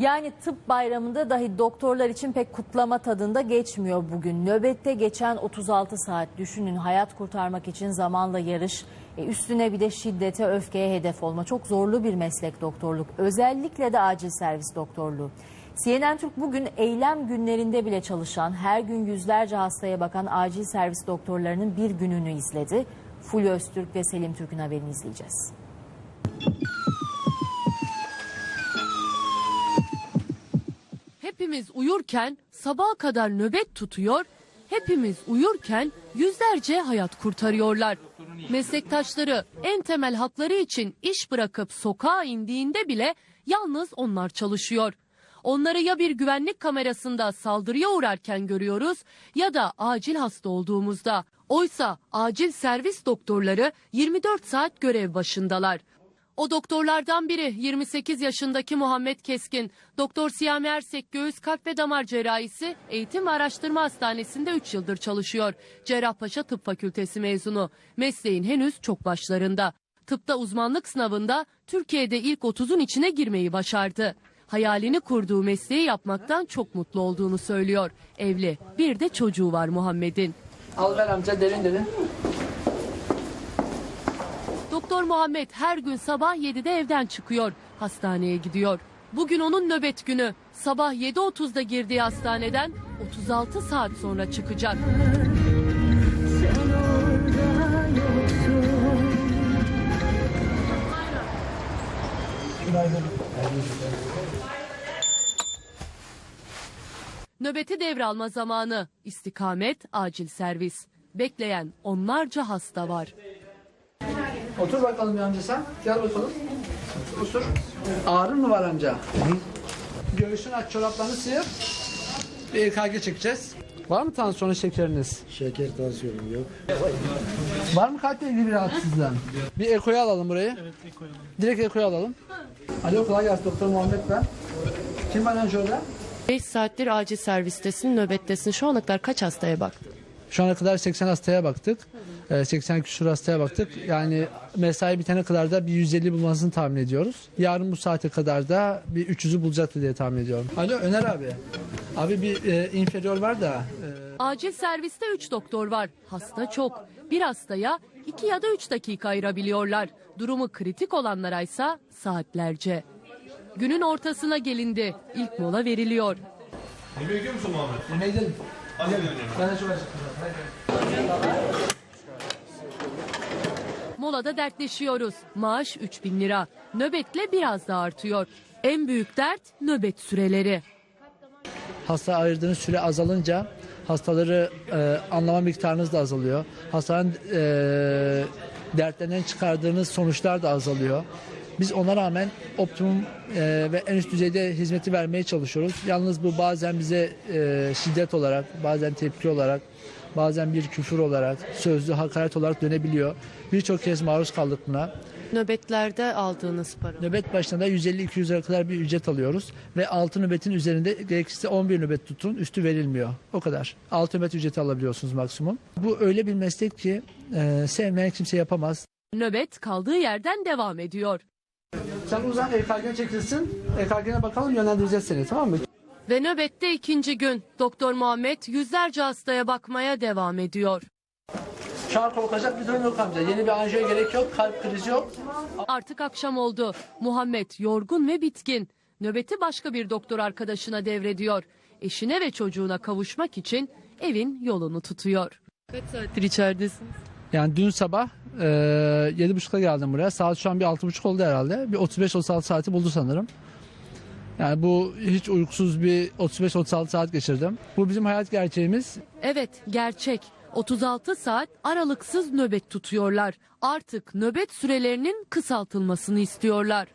Yani tıp bayramında dahi doktorlar için pek kutlama tadında geçmiyor bugün. Nöbette geçen 36 saat düşünün hayat kurtarmak için zamanla yarış. E, üstüne bir de şiddete, öfkeye hedef olma. Çok zorlu bir meslek doktorluk. Özellikle de acil servis doktorluğu. CNN Türk bugün eylem günlerinde bile çalışan, her gün yüzlerce hastaya bakan acil servis doktorlarının bir gününü izledi. Fulya Öztürk ve Selim Türk'ün haberini izleyeceğiz. Hepimiz uyurken sabaha kadar nöbet tutuyor, hepimiz uyurken yüzlerce hayat kurtarıyorlar. Meslektaşları en temel hakları için iş bırakıp sokağa indiğinde bile yalnız onlar çalışıyor. Onları ya bir güvenlik kamerasında saldırıya uğrarken görüyoruz ya da acil hasta olduğumuzda. Oysa acil servis doktorları 24 saat görev başındalar. O doktorlardan biri 28 yaşındaki Muhammed Keskin. Doktor Siyami Ersek göğüs kalp ve damar cerrahisi eğitim ve araştırma hastanesinde 3 yıldır çalışıyor. Cerrahpaşa Tıp Fakültesi mezunu. Mesleğin henüz çok başlarında. Tıpta uzmanlık sınavında Türkiye'de ilk 30'un içine girmeyi başardı. Hayalini kurduğu mesleği yapmaktan çok mutlu olduğunu söylüyor. Evli, bir de çocuğu var Muhammed'in. Al ver amca derin derin. Doktor Muhammed her gün sabah 7'de evden çıkıyor. Hastaneye gidiyor. Bugün onun nöbet günü. Sabah 7.30'da girdiği hastaneden 36 saat sonra çıkacak. Nöbeti devralma zamanı. İstikamet, acil servis. Bekleyen onlarca hasta var. Otur bakalım bir amca sen. Gel bakalım. Otur. Ağrın mı var amca? Göğsünü aç çoraplarını sıyır. Bir EKG çekeceğiz. Var mı tansiyon şekeriniz? Şeker tansiyonum yok. Var mı kalple ilgili bir rahatsızlığın? Bir ekoyu alalım burayı. Evet ekoyu alalım. Direkt ekoyu alalım. Alo kolay gelsin doktor Muhammed ben. Kim lan şurada? 5 saattir acil servistesin, nöbettesin. Şu ana kadar kaç hastaya baktın? Şu ana kadar 80 hastaya baktık. Ee, 80 küsur hastaya baktık. Yani mesai bitene kadar da bir 150 bulmasını tahmin ediyoruz. Yarın bu saate kadar da bir 300'ü bulacaktır diye tahmin ediyorum. Alo Öner abi. Abi bir e, inferior var da e, Acil serviste 3 doktor var. Hasta çok. Bir hastaya 2 ya da 3 dakika ayırabiliyorlar. Durumu kritik olanlara ise saatlerce. Günün ortasına gelindi. İlk mola veriliyor. Yemeğe gidiyor musun Muhammed? yemeğe gidelim. Hadi gidelim. Ben de çok acıktım. Molada dertleşiyoruz. Maaş 3000 lira. Nöbetle biraz da artıyor. En büyük dert nöbet süreleri. Hasta ayırdığınız süre azalınca hastaları e, anlama miktarınız da azalıyor. Hastanın e, dertlerinden çıkardığınız sonuçlar da azalıyor. Biz ona rağmen optimum e, ve en üst düzeyde hizmeti vermeye çalışıyoruz. Yalnız bu bazen bize e, şiddet olarak, bazen tepki olarak, bazen bir küfür olarak, sözlü hakaret olarak dönebiliyor. Birçok kez maruz kaldık buna. Nöbetlerde aldığınız para. Nöbet başına da 150-200 lira kadar bir ücret alıyoruz. Ve 6 nöbetin üzerinde gerekirse 11 nöbet tutun üstü verilmiyor. O kadar. 6 nöbet ücreti alabiliyorsunuz maksimum. Bu öyle bir meslek ki e, sevmeyen kimse yapamaz. Nöbet kaldığı yerden devam ediyor. Sen uzan EKG çekilsin. EKG'ne bakalım yönlendireceğiz seni tamam mı? Ve nöbette ikinci gün Doktor Muhammed yüzlerce hastaya bakmaya devam ediyor. An korkacak bir durum yok amca. Yeni bir anjiyo gerek yok. Kalp krizi yok. Artık akşam oldu. Muhammed yorgun ve bitkin. Nöbeti başka bir doktor arkadaşına devrediyor. Eşine ve çocuğuna kavuşmak için evin yolunu tutuyor. Kaç saattir içeridesiniz? Yani dün sabah e, 7.30'da geldim buraya. Saat şu an bir 6.30 oldu herhalde. Bir 35-36 saati buldu sanırım. Yani bu hiç uykusuz bir 35-36 saat geçirdim. Bu bizim hayat gerçeğimiz. Evet, gerçek. 36 saat aralıksız nöbet tutuyorlar. Artık nöbet sürelerinin kısaltılmasını istiyorlar.